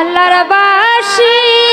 আল্লাহর বাসী।